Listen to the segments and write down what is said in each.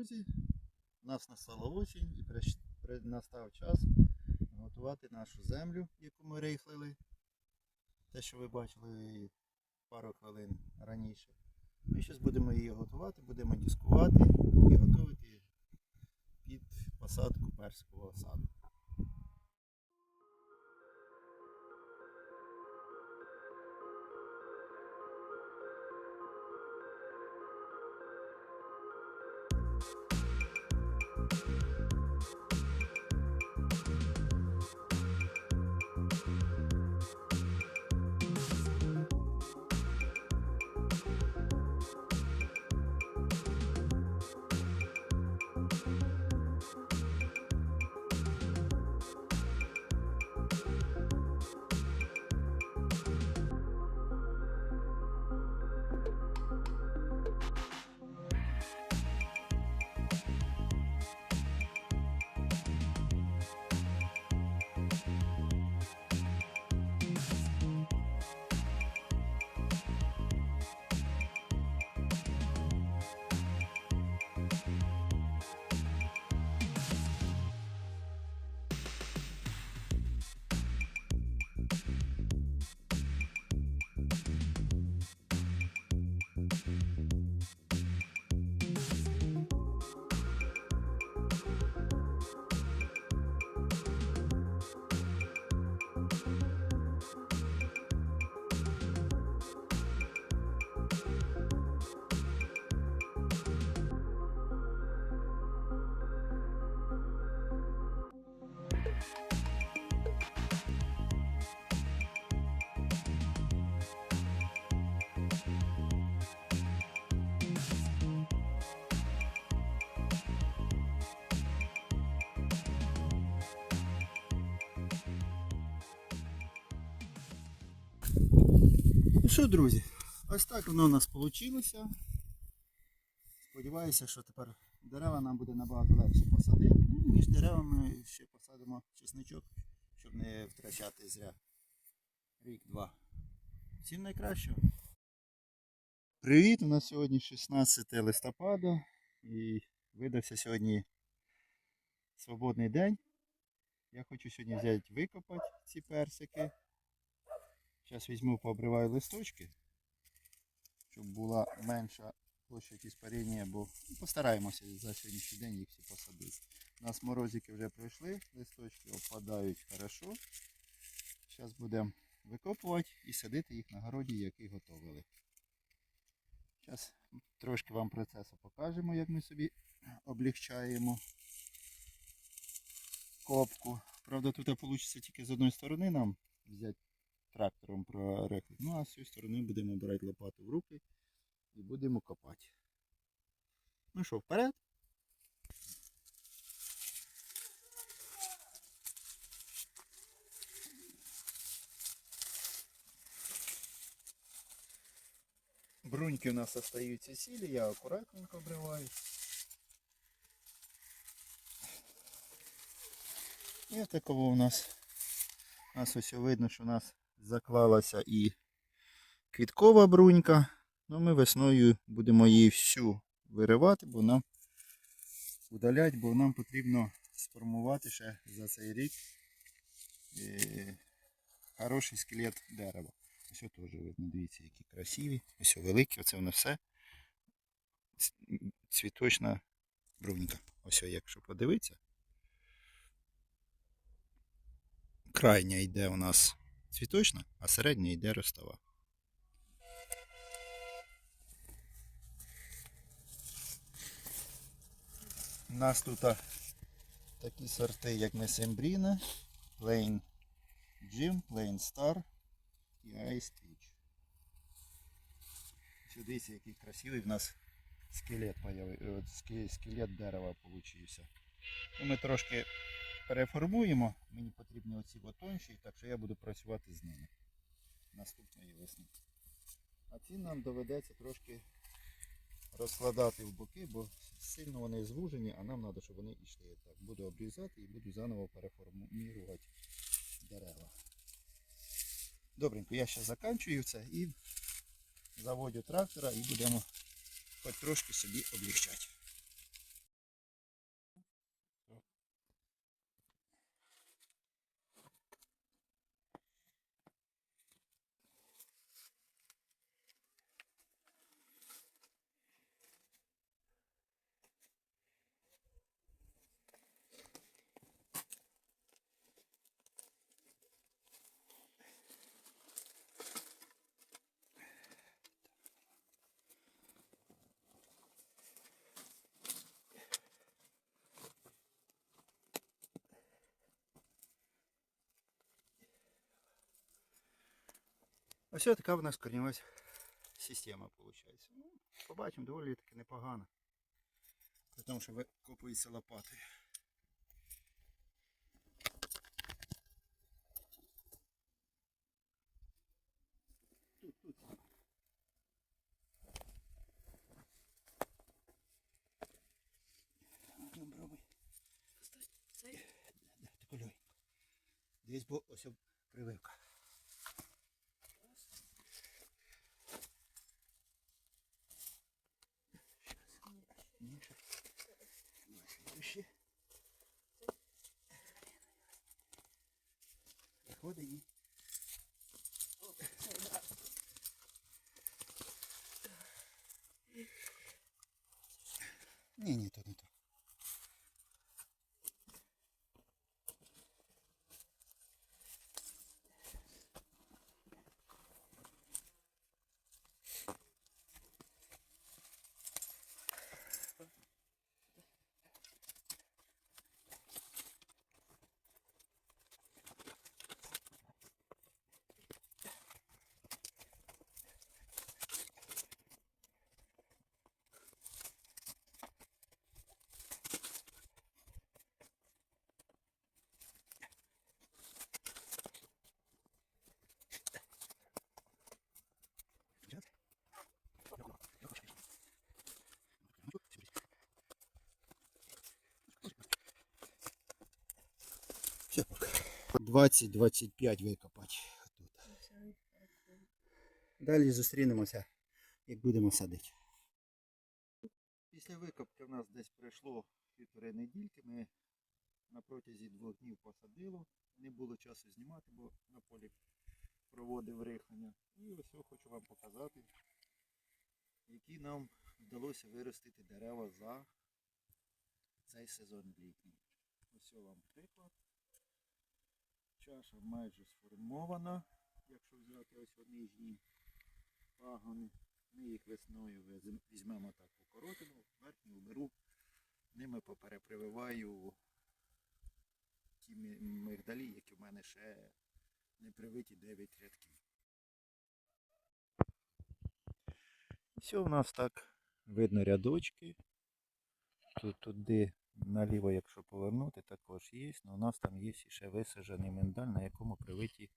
друзі, у нас настала осінь і настав час готувати нашу землю, яку ми рихлили. Те, що ви бачили пару хвилин раніше. Ми зараз будемо її готувати, будемо дискувати і готувати під посадку перського саду. Що, друзі, ось так воно у нас вийшло. Сподіваюся, що тепер дерева нам буде набагато легше посадити. Ну, між деревами ще посадимо чесничок, щоб не втрачати зря. Рік-два. Всім найкращого. Привіт! У нас сьогодні 16 листопада і видався сьогодні свободний день. Я хочу сьогодні взяти викопати ці персики. Зараз візьму, пообриваю листочки, щоб була менша площа іспарення, бо ну, постараємося за сьогоднішній день їх всі посадити. У нас морозики вже пройшли, листочки опадають хорошо. Зараз будемо викопувати і садити їх на городі, який готовили. Зараз трошки вам процесу покажемо, як ми собі облегчаємо копку. Правда, тут вийде тільки з одної сторони нам взяти трактором прорехли. Ну а з цієї сторони будемо брати лопату в руки і будемо копати. Ну що, вперед? Бруньки у нас остаються сілі, я акуратненько обриваю. І такого у нас у нас ось видно, що у нас заклалася і квіткова брунька. Ну ми весною будемо її всю виривати, бо нам удалять, бо нам потрібно сформувати ще за цей рік е, хороший скелет дерева. Ось теж видно, дивіться, які красиві. Ось великі, оце воно все. Цвіточна брунька. Ось якщо подивитися. крайня йде у нас цвіточна, а середня йде ростова. У нас тут такі сорти, як Месембріна, Plain Jim, Plain Star і Ice Twitch. Дивіться, який красивий в нас скелет, появи- скелет дерева получився. Ну, ми трошки переформуємо. Мені потрібні оці тонші, так що я буду працювати з ними наступної весни. А ці нам доведеться трошки розкладати в боки, бо сильно вони звужені, а нам треба, щоб вони йшли. Так, буду обрізати і буду заново переформувати дерева. Добренько, я ще заканчую це і заводю трактора і будемо хоч трошки собі облегчати. Ось така в нас корнева система виходить. Ну, побачимо, доволі таки непогано. При тому, що викопується лопатою. Тут, тут. Десь бо ось прививка. Cody. 20-25 викопати тут. Далі зустрінемося, як будемо садити. Після викопки в нас десь пройшло півтори недільки. Ми на протязі двох днів посадило. Не було часу знімати, бо на полі проводив рихлення. І ось я хочу вам показати, які нам вдалося виростити дерева за цей сезон літній. Ось вам приклад. Чаша майже сформована, якщо взяти ось нижні пагони. Ми їх весною візьмемо так покоротимо, верхню уберу, ними поперепрививаю ті мигдалі, які в мене ще не привиті 9 рядків. Все у нас так видно рядочки. Тут туди наліво, якщо повернути, також є. але у нас там є ще висаджений миндаль, на якому привиті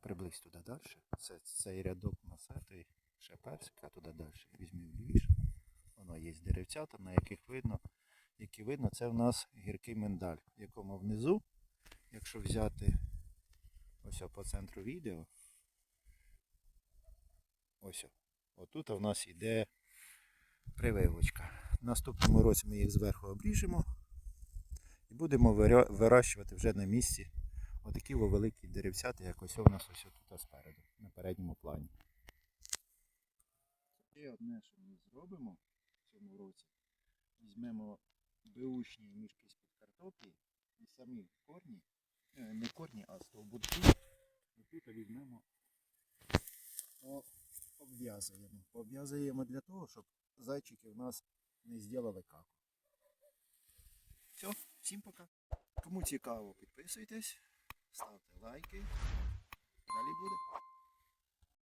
приблизь туди далі. Це цей рядок насетий, ще персик, а туди далі. Візьмів лівіше. Воно є деревцята, на яких видно, які видно, це в нас гіркий миндаль, в якому внизу, якщо взяти ось по центру відео, ось, отут у нас йде прививочка. Наступному році ми їх зверху обріжемо і будемо вирощувати вже на місці отакі великі деревцята, як ось у нас ось тут спереду, на передньому плані. І одне, що ми зробимо в цьому році, візьмемо беушні мішки з-під картоплі і самі корні, е, не корні, а стовбурки, і тут візьмемо, обв'язуємо. Обв'язуємо для того, щоб зайчики в нас не зробили каку. Все, всім пока. Кому цікаво, підписуйтесь, ставте лайки. Далі буде.